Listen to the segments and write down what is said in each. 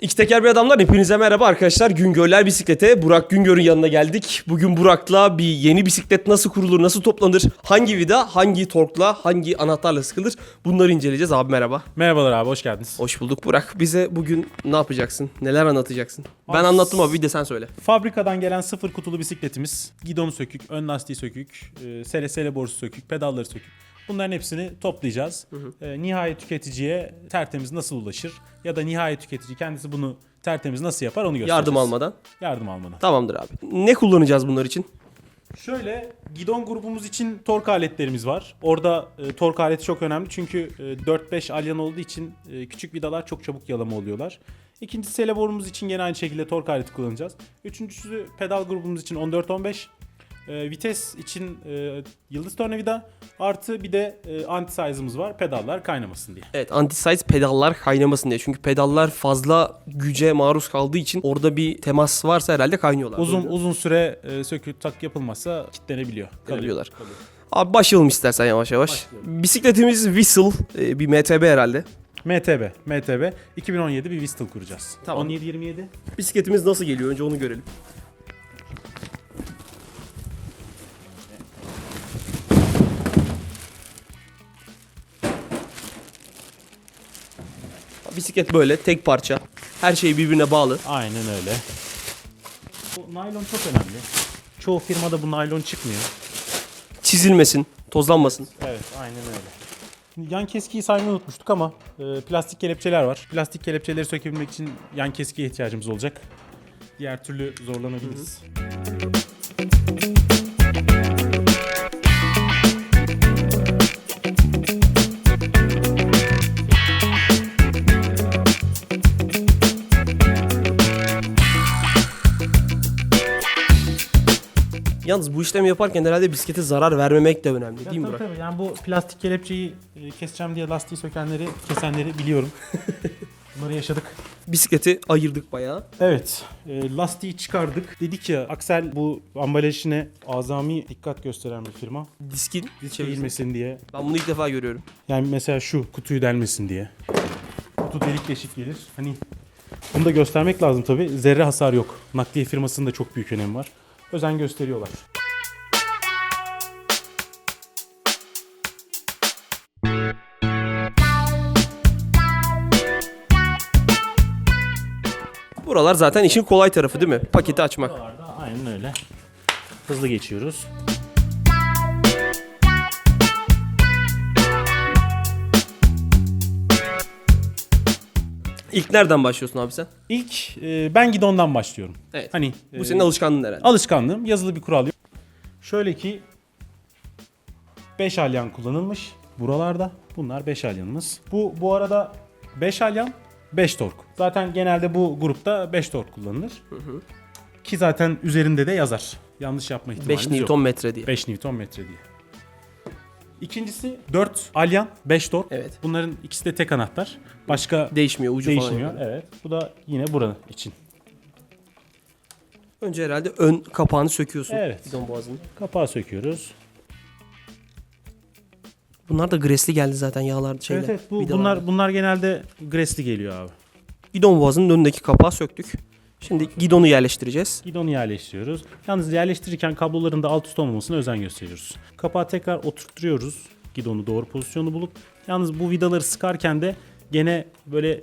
İki teker bir adamlar hepinize merhaba arkadaşlar. Güngörler Bisiklet'e Burak Güngör'ün yanına geldik. Bugün Burak'la bir yeni bisiklet nasıl kurulur, nasıl toplanır, hangi vida, hangi torkla, hangi anahtarla sıkılır bunları inceleyeceğiz. Abi merhaba. Merhabalar abi hoş geldiniz. Hoş bulduk Burak. Bize bugün ne yapacaksın? Neler anlatacaksın? Ben anlattım abi bir de sen söyle. Fabrikadan gelen sıfır kutulu bisikletimiz. Gidonu sökük, ön lastiği sökük, e, sele sele borusu sökük, pedalları sökük. Bunların hepsini toplayacağız. E, nihai tüketiciye tertemiz nasıl ulaşır ya da nihai tüketici kendisi bunu tertemiz nasıl yapar onu göstereceğiz. Yardım almadan. Yardım almadan. Tamamdır abi. Ne kullanacağız bunlar için? Şöyle gidon grubumuz için tork aletlerimiz var. Orada e, tork aleti çok önemli çünkü e, 4-5 alyan olduğu için e, küçük vidalar çok çabuk yalama oluyorlar. İkincisi borumuz için gene aynı şekilde tork aleti kullanacağız. Üçüncüsü pedal grubumuz için 14-15. E, vites için e, yıldız tornavida artı bir de e, anti size'ımız var pedallar kaynamasın diye. Evet anti-size pedallar kaynamasın diye. Çünkü pedallar fazla güce maruz kaldığı için orada bir temas varsa herhalde kaynıyorlar. Uzun uzun süre e, sökü tak yapılmazsa kilitlenebiliyor. Kalıyor. Kalıyorlar. Kalıyor. Abi başlayalım istersen yavaş yavaş. Başlayalım. Bisikletimiz Whistle, e, bir MTB herhalde. MTB, MTB 2017 bir Whistle kuracağız. Tamam. 17-27. Bisikletimiz nasıl geliyor önce onu görelim. Bisiklet böyle tek parça. Her şey birbirine bağlı. Aynen öyle. Bu naylon çok önemli. Çoğu firmada bu naylon çıkmıyor. Çizilmesin, tozlanmasın. Evet, aynen öyle. Yan keskiyi saymayı unutmuştuk ama e, plastik kelepçeler var. Plastik kelepçeleri sökebilmek için yan keskiye ihtiyacımız olacak. Diğer türlü zorlanabiliriz. Yalnız bu işlemi yaparken herhalde bisiklete zarar vermemek de önemli değil mi tabii, Burak? tabii. Yani bu plastik kelepçeyi e, keseceğim diye lastiği sökenleri, kesenleri biliyorum. Bunları yaşadık. Bisikleti ayırdık bayağı. Evet, e, lastiği çıkardık. Dedik ya Aksel bu ambalajine azami dikkat gösteren bir firma. Diskin Disk çevirmesi. eğilmesin diye. Ben bunu ilk defa görüyorum. Yani mesela şu kutuyu delmesin diye. Kutu delik deşik gelir. Hani bunu da göstermek lazım tabi. Zerre hasar yok. Nakliye firmasının da çok büyük önemi var. Özen gösteriyorlar. Buralar zaten işin kolay tarafı değil mi? Paketi açmak. Buralarda aynen öyle. Hızlı geçiyoruz. İlk nereden başlıyorsun abi sen? İlk e, ben gidondan başlıyorum. Evet. Hani Bu e, senin alışkanlığın herhalde. alışkanlığım yazılı bir kural yok. Şöyle ki 5 alyan kullanılmış buralarda. Bunlar 5 alyanımız. Bu bu arada 5 alyan 5 tork. Zaten genelde bu grupta 5 tork kullanılır. Ki zaten üzerinde de yazar. Yanlış yapma 5 ihtimalimiz yok. Newton metre diye. 5 Newton metre diye. İkincisi 4 alyan 5 tork. Evet. Bunların ikisi de tek anahtar. Başka Değişmiyor ucu değişmiyor. falan. Evet. Bu da yine buranın için. Önce herhalde ön kapağını söküyorsun. Evet. Bidon boğazını. Kapağı söküyoruz. Bunlar da gresli geldi zaten yağlar şeyler. evet evet bu, bunlar bunlar genelde Gresli geliyor abi. Gidon boğazının önündeki kapağı söktük. Şimdi gidonu yerleştireceğiz. Gidonu yerleştiriyoruz. Yalnız yerleştirirken kabloların da alt üst olmamasına özen gösteriyoruz. Kapağı tekrar oturtturuyoruz. Gidonu doğru pozisyonu bulup. Yalnız bu vidaları sıkarken de gene böyle e,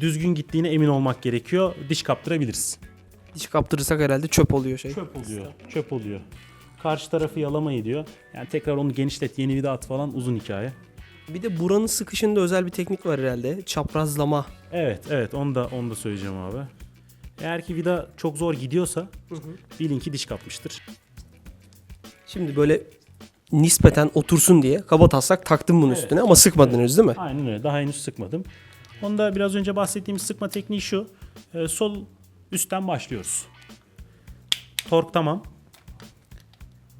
düzgün gittiğine emin olmak gerekiyor. Diş kaptırabiliriz. Diş kaptırırsak herhalde çöp oluyor şey. Çöp oluyor. Çöp oluyor. Karşı tarafı yalamayı diyor. Yani tekrar onu genişlet, yeni vida at falan uzun hikaye. Bir de buranın sıkışında özel bir teknik var herhalde. Çaprazlama. Evet, evet onu da onu da söyleyeceğim abi. Eğer ki vida çok zor gidiyorsa bilin ki diş kapmıştır. Şimdi böyle nispeten otursun diye kaba taslak taktım bunun üstüne ama sıkmadınız değil mi? Aynen öyle. Daha henüz sıkmadım. Onda biraz önce bahsettiğimiz sıkma tekniği şu. Ee, sol üstten başlıyoruz. Tork tamam.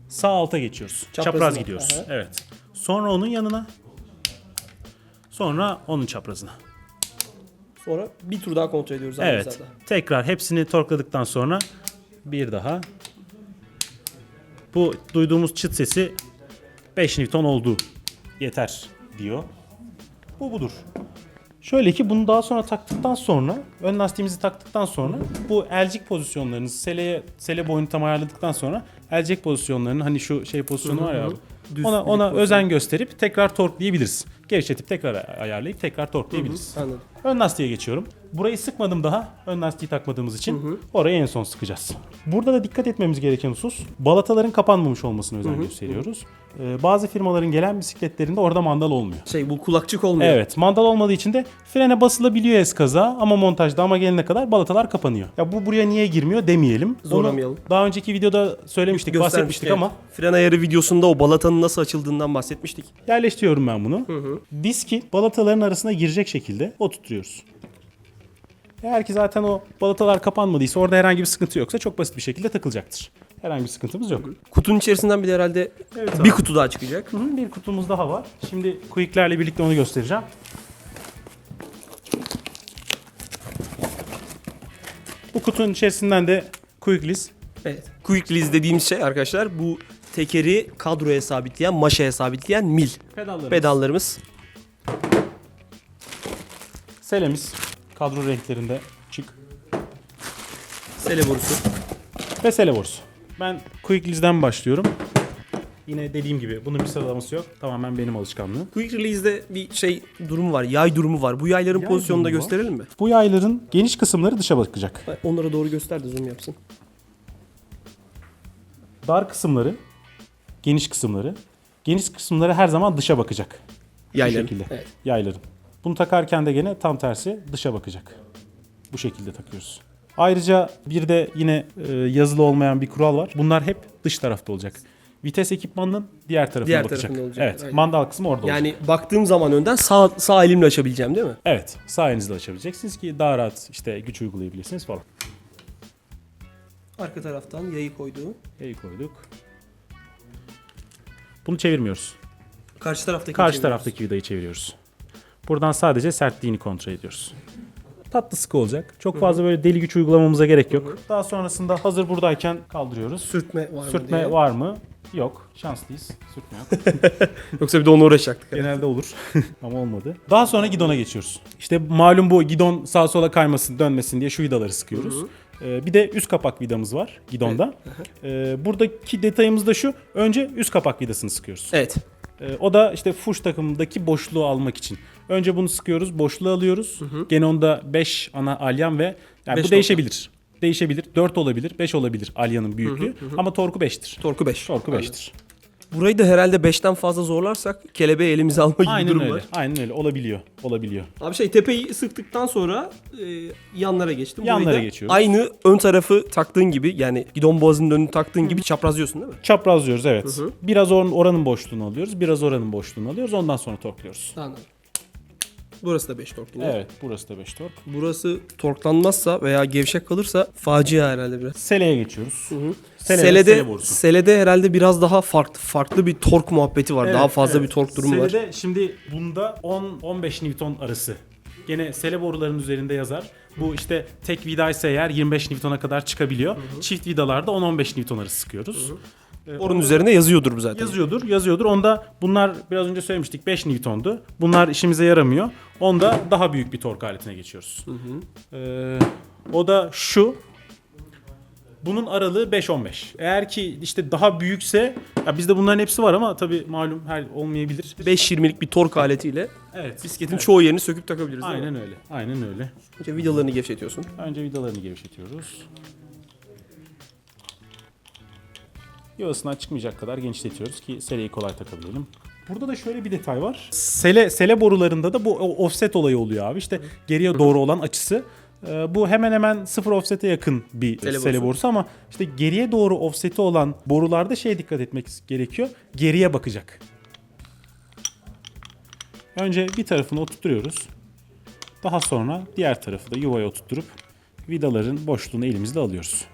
Sağ alta geçiyoruz. Çaprazına. Çapraz gidiyoruz. Aha. Evet. Sonra onun yanına. Sonra onun çaprazına. Sonra bir tur daha kontrol ediyoruz aynı Evet. hizada. Tekrar hepsini torkladıktan sonra bir daha. Bu duyduğumuz çıt sesi 5 Newton oldu. Yeter diyor. Bu budur. Şöyle ki bunu daha sonra taktıktan sonra ön lastiğimizi taktıktan sonra bu elcik pozisyonlarını seleye sele boyunu tam ayarladıktan sonra elcik pozisyonlarını hani şu şey pozisyonu var ya abi, Düz ona ona özen gösterip tekrar torklayabiliriz. Gevşetip tekrar ayarlayıp tekrar torklayabiliriz. Anladım. Ön lastiğe geçiyorum. Burayı sıkmadım daha. Ön lastiği takmadığımız için orayı en son sıkacağız. Burada da dikkat etmemiz gereken husus balataların kapanmamış olmasına özen gösteriyoruz. Ee, bazı firmaların gelen bisikletlerinde orada mandal olmuyor. Şey bu kulakçık olmuyor. Evet mandal olmadığı için de frene basılabiliyor eskaza ama montajda ama gelene kadar balatalar kapanıyor. Ya bu buraya niye girmiyor demeyelim. Onu Zorlamayalım. daha önceki videoda söylemiştik, bahsetmiştik evet. ama Fren ayarı videosunda o balatanın nasıl açıldığından bahsetmiştik. yerleştiriyorum ben bunu. Diski balataların arasına girecek şekilde oturtuyoruz. Eğer ki zaten o balatalar kapanmadıysa orada herhangi bir sıkıntı yoksa çok basit bir şekilde takılacaktır. Herhangi bir sıkıntımız yok. Kutunun içerisinden bir de herhalde Evet bir abi. kutu daha çıkacak. Hı Bir kutumuz daha var. Şimdi quicklerle birlikte onu göstereceğim. Bu kutunun içerisinden de quicklis Evet. Quick release dediğimiz şey arkadaşlar bu tekeri kadroya sabitleyen, maşaya sabitleyen mil pedallarımız, pedallarımız. selemiz kadro renklerinde çık Sele borusu. ve sele borusu. Ben quicklis'den başlıyorum. Yine dediğim gibi bunun bir sıralaması yok. Tamamen benim alışkanlığım. Quick release'de bir şey durumu var. Yay durumu var. Bu yayların Yay pozisyonunu da durumu var. gösterelim mi? Bu yayların geniş kısımları dışa bakacak. Onlara doğru göster de zoom yapsın. Dar kısımları, geniş kısımları, geniş kısımları her zaman dışa bakacak. Yayların. Bu şekilde. Evet. Yayların. Bunu takarken de gene tam tersi dışa bakacak. Bu şekilde takıyoruz. Ayrıca bir de yine e, yazılı olmayan bir kural var. Bunlar hep dış tarafta olacak. Vites ekipmanının diğer tarafına Diğer bakacak. tarafında olacak, Evet. aynen. Mandal kısmı orada olacak. Yani baktığım zaman önden sağ, sağ elimle açabileceğim değil mi? Evet. Sağ elinizle açabileceksiniz ki daha rahat işte güç uygulayabilirsiniz falan. Arka taraftan yayı koyduğu. Yayı koyduk. Bunu çevirmiyoruz. Karşı taraftaki Karşı taraftaki vidayı çeviriyoruz. Buradan sadece sertliğini kontrol ediyoruz. Tatlı sıkı olacak. Çok fazla böyle deli güç uygulamamıza gerek yok. Daha sonrasında hazır buradayken kaldırıyoruz. Sürtme var mı Sürtme diye. var mı? Yok. Şanslıyız. Sürtme yok. Yoksa bir de onu uğraşacaktık. Genelde olur ama olmadı. Daha sonra gidona geçiyoruz. İşte malum bu gidon sağa sola kaymasın, dönmesin diye şu vidaları sıkıyoruz. Ee, bir de üst kapak vidamız var gidonda. Ee, buradaki detayımız da şu. Önce üst kapak vidasını sıkıyoruz. Evet. Ee, o da işte fuş takımındaki boşluğu almak için. Önce bunu sıkıyoruz, boşluğu alıyoruz. Gene onda 5 ana alyan ve yani Beş bu değişebilir. Değişebilir. 4 olabilir, 5 olabilir alyanın büyüklüğü ama torku 5'tir. Torku 5. Torku 5'tir. Burayı da herhalde 5'ten fazla zorlarsak kelebeği elimize alma gibi Aynen durum öyle. var. Aynen öyle. Olabiliyor. Olabiliyor. Abi şey tepeyi sıktıktan sonra e, yanlara geçtim. Burayı Yanlara da geçiyoruz. Aynı ön tarafı taktığın gibi yani gidon boğazının önünü taktığın gibi çaprazlıyorsun değil mi? Çaprazlıyoruz evet. Biraz or- oranın boşluğunu alıyoruz. Biraz oranın boşluğunu alıyoruz. Ondan sonra torkluyoruz. Anladım. Burası da 5 tork yine. Evet. Burası da 5 tork. Burası torklanmazsa veya gevşek kalırsa facia herhalde biraz. Seleye geçiyoruz. Sele ve Selede, sele borusu. selede herhalde biraz daha farklı farklı bir tork muhabbeti var. daha Evet, fazla evet. bir tork durumu var. Selede şimdi bunda 10-15 Newton arası. Gene sele boruların üzerinde yazar. Bu işte tek vidaysa eğer 25 Newton'a kadar çıkabiliyor. Çift vidalarda 10-15 Newton arası sıkıyoruz. Ee, Orun onda- üzerinde yazıyordur bu zaten. Yazıyordur, yazıyordur. Onda bunlar biraz önce söylemiştik 5 Newton'du. Bunlar işimize yaramıyor. Onda daha büyük bir tork aletine geçiyoruz. Ee, o da şu. Bunun aralığı 5-15. Eğer ki işte daha büyükse, ya bizde bunların hepsi var ama tabii malum her olmayabilir. 5.20'lik bir tork aletiyle Evet. bisikletin çoğu yerini söküp takabiliriz. Aynen öyle. Aynen öyle. Önce vidalarını gevşetiyorsun. Önce vidalarını gevşetiyoruz. Yuvasından çıkmayacak kadar genişletiyoruz ki seleyi kolay takabilelim. Burada da şöyle bir detay var. Sele sele borularında da bu offset olayı oluyor abi. İşte geriye doğru olan açısı. Ee, Bu hemen hemen sıfır offset'e yakın bir Sele sele, borusu. borusu ama işte geriye doğru offset'i olan borularda şeye dikkat etmek gerekiyor. Geriye bakacak. Önce bir tarafını oturtuyoruz. Daha sonra diğer tarafı da yuvaya oturtturup vidaların boşluğunu elimizle alıyoruz.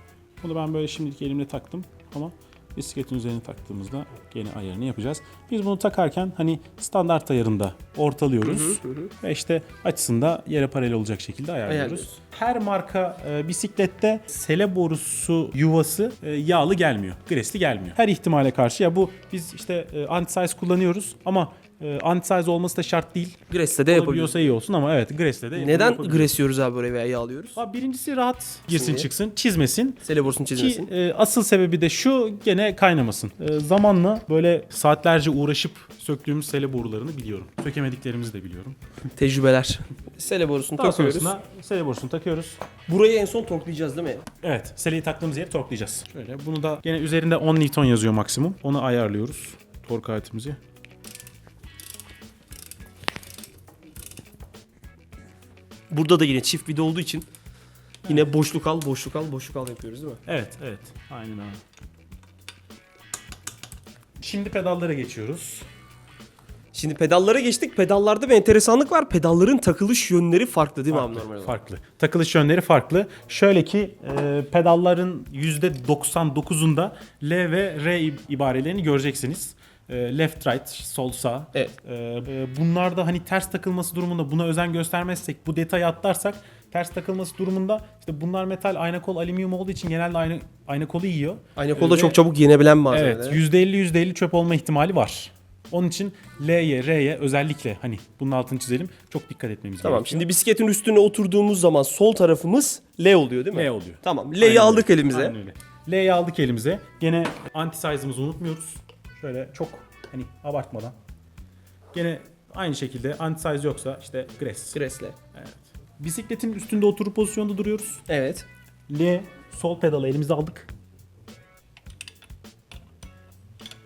Bunu ben böyle şimdilik elimle taktım ama bisikletin üzerine taktığımızda gene ayarını yapacağız. Biz bunu takarken hani standart ayarında ortalıyoruz ve işte açısında yere paralel olacak şekilde ayarlıyoruz. Ayarlıyoruz. Her marka e, bisiklette sele borusu yuvası e, yağlı gelmiyor. Gresli gelmiyor. Her ihtimale karşı ya bu biz işte e, anti-size kullanıyoruz ama E, anti-size olması da şart değil. Gress'te de yapabiliyoruz. Yapabiliyorsa iyi olsun ama evet Gress'te de Neden yapabiliyoruz. Gress yiyoruz abi oraya veya yağ alıyoruz? Abi birincisi rahat girsin Şimdi. çıksın, çizmesin. Seleborsun Ki çizmesin. e, asıl sebebi de şu gene kaynamasın. E, zamanla böyle saatlerce uğraşıp söktüğümüz sele borularını biliyorum. Sökemediklerimizi de biliyorum. Tecrübeler. Seleborusunu Daha takıyoruz. sonrasında sele borusunu takıyoruz. Burayı en son torklayacağız değil mi? Evet, seleyi taktığımız yeri torklayacağız. Şöyle bunu da gene üzerinde 10 Newton yazıyor maksimum. Onu ayarlıyoruz. Tork aletimizi. Burada da yine çift vida olduğu için yine boşluk al, boşluk al, boşluk al yapıyoruz değil mi? Evet, evet. Aynen öyle. Şimdi pedallara geçiyoruz. Şimdi pedallara geçtik. Pedallarda bir enteresanlık var. Pedalların takılış yönleri farklı değil mi abi Farklı, normal olarak? farklı. Takılış yönleri farklı. Şöyle ki e, pedalların %99'unda L ve R ib- ibarelerini göreceksiniz. E, left right, sol sağ. Evet. E, e, bunlarda hani ters takılması durumunda buna özen göstermezsek, bu detayı atlarsak ters takılması durumunda işte bunlar metal, ayna kol, alüminyum olduğu için genelde aynı ayna kolu yiyor. Aynı kolda Ve- çok çabuk yenebilen malzemeler. Evet, %50 %50 çöp olma ihtimali var. Onun için L'ye, R'ye özellikle hani bunun altını çizelim. Çok dikkat etmemiz Tamam gerekiyor. şimdi bisikletin üstüne oturduğumuz zaman sol tarafımız L oluyor değil mi? L oluyor. Tamam L'yi aldık elimize. Aynen öyle. L'yi aldık elimize. Gene anti size'ımızı unutmuyoruz. Şöyle çok hani abartmadan. Gene aynı şekilde anti size yoksa işte Gress. Gress'le. Evet. Bisikletin üstünde oturup pozisyonda duruyoruz. Evet. L sol pedalı elimize aldık.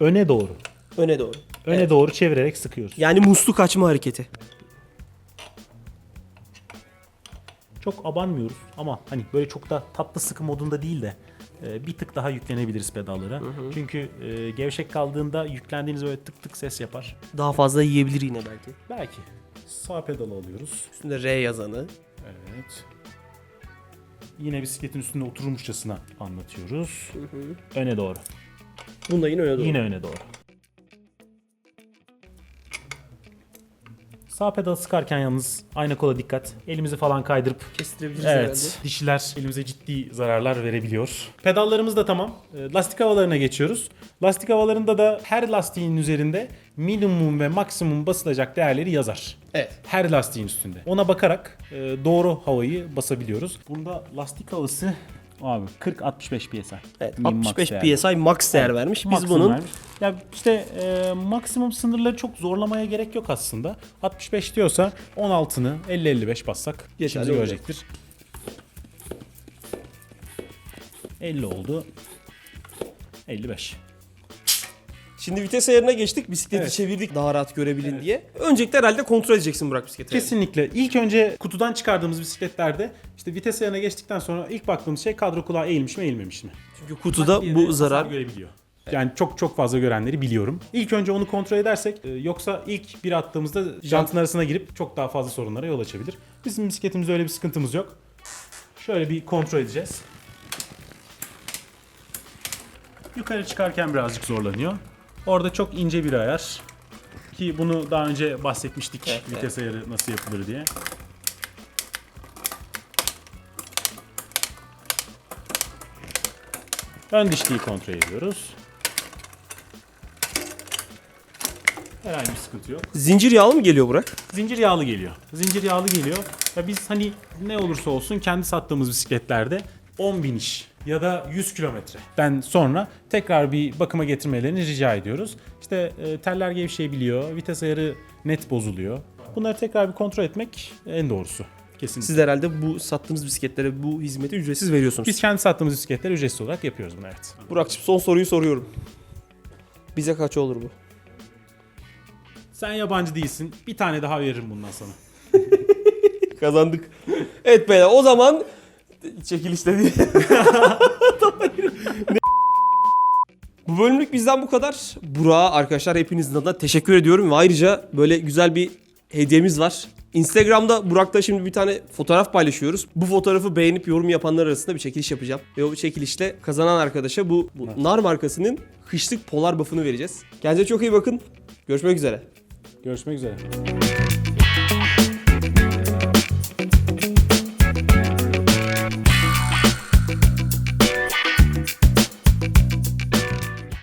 Öne doğru. Öne doğru. Öne Evet. doğru çevirerek sıkıyoruz. Yani musluk açma hareketi. Çok abanmıyoruz ama hani böyle çok da tatlı sıkı modunda değil de e, bir tık daha yüklenebiliriz pedallara. Çünkü e, gevşek kaldığında yüklendiğiniz böyle tık tık ses yapar. Daha fazla yiyebilir yine belki. Belki. Sağ pedalı alıyoruz. Üstünde R yazanı. Evet. Yine bisikletin üstünde oturmuşçasına anlatıyoruz. Öne doğru. Bunda yine öne doğru. Yine öne doğru. Sağ pedalı sıkarken yalnız ayna kola dikkat. Elimizi falan kaydırıp Kestirebiliriz Evet. Dişiler elimize ciddi zararlar verebiliyor. Pedallarımız da tamam. Ee, Lastik havalarına geçiyoruz. Lastik havalarında da her lastiğin üzerinde minimum ve maksimum basılacak değerleri yazar. Evet. Her lastiğin üstünde. Ona bakarak e, doğru havayı basabiliyoruz. Bunda lastik havası abi 40-65 psi. Evet. Min 65 max. PSI max değer vermiş. Biz bunun vermiş. ya işte e, maksimum sınırları çok zorlamaya gerek yok aslında. 65 diyorsa 16'ını 50-55 bassak olacak. görecektir. 50 oldu. 55. Şimdi vites ayarına geçtik. Bisikleti Evet. çevirdik daha rahat görebilin diye. Öncelikle herhalde kontrol edeceksin Burak bisikleti. Kesinlikle. İlk önce kutudan çıkardığımız bisikletlerde işte vites ayarına geçtikten sonra ilk baktığımız şey kadro kulağı eğilmiş mi eğilmemiş mi? Çünkü kutuda bu zarar görebiliyor. Yani çok çok fazla görenleri biliyorum. İlk önce onu kontrol edersek e, yoksa ilk bir attığımızda jantın arasına girip çok daha fazla sorunlara yol açabilir. Bizim bisikletimizde öyle bir sıkıntımız yok. Şöyle bir kontrol edeceğiz. Yukarı çıkarken birazcık zorlanıyor. Orada çok ince bir ayar. Ki bunu daha önce bahsetmiştik Evet, vites ayarı nasıl yapılır diye. Ön dişliği kontrol ediyoruz. Herhangi bir sıkıntı yok. Zincir yağlı mı geliyor Burak? Zincir yağlı geliyor. Zincir yağlı geliyor. Ya biz hani ne olursa olsun kendi sattığımız bisikletlerde 10 bin iş ya da 100 kilometreden sonra tekrar bir bakıma getirmelerini rica ediyoruz. İşte e, teller gevşeyebiliyor, vites ayarı net bozuluyor. Bunları tekrar bir kontrol etmek en doğrusu. Kesinlikle. Siz de herhalde bu sattığımız bisikletlere bu hizmeti ücretsiz veriyorsunuz. Biz kendi sattığımız bisikletleri ücretsiz olarak yapıyoruz bunu evet. Burak'cığım son soruyu soruyorum. Bize kaç olur bu? Sen yabancı değilsin. Bir tane daha veririm bundan sana. Kazandık. Evet beyler o zaman çekilişte değil. bu bölümlük bizden bu kadar. Burak'a arkadaşlar hepinizin adına teşekkür ediyorum ve ayrıca böyle güzel bir hediyemiz var. Instagram'da Burak'ta şimdi bir tane fotoğraf paylaşıyoruz. Bu fotoğrafı beğenip yorum yapanlar arasında bir çekiliş yapacağım. Ve o çekilişte kazanan arkadaşa bu, bu nar markasının kışlık polar buff'ını vereceğiz. Kendinize çok iyi bakın. Görüşmek üzere. Görüşmek üzere.